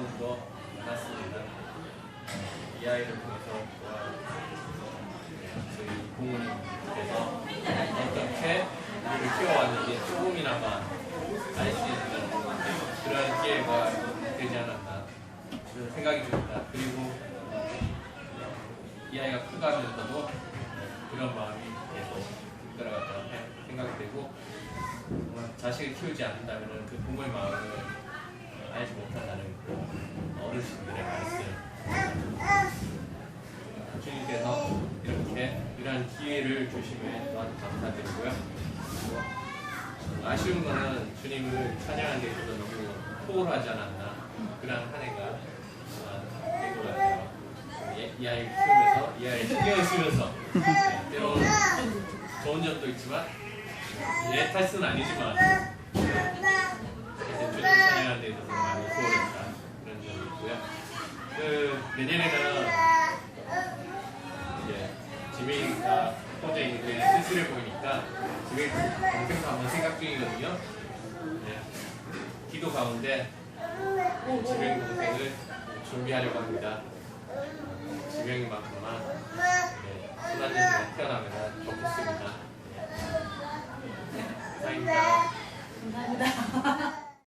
더욱더 많았습니다. 이 아이를 통해서 저희 부모님께서 어떻게 우리를 키워왔는지 조금이나마 알 수 있는 그런 기회가 되지 않았나 생각이 듭니다. 그리고 이 아이가 커가면서도 그런 마음이 계속 들어갔다 생각이 되고 자식을 키우지 않는다면 그 부모의 마음을 알지 못하는 기회를 또한 감사드리고요. 그리고 아쉬운 거는 주님을 찬양하는 데 있어서 너무 소홀하지 않았나 그런 한 해가 된 것 같아요. 이- 이 아이를 키우면서 이 아이를 신경을 쓰면서 네, 때로는 좋은 점도 있지만 내 탓은 아니지만 이제 주님을 찬양하는 데 있어서 많이 소홀했다 그런 점이 있고요. 그 내년에는 이제 지명이가 혼자 있는 게 쓸쓸해 보이니까 지명이 동생도 한번 생각 중이거든요. 네. 기도 가운데 지명이 동생을 준비하려고 합니다. 지명이만큼만 네, 인생에 태어나면 좋겠습니다. 네. 감사합니다. 감사합니다.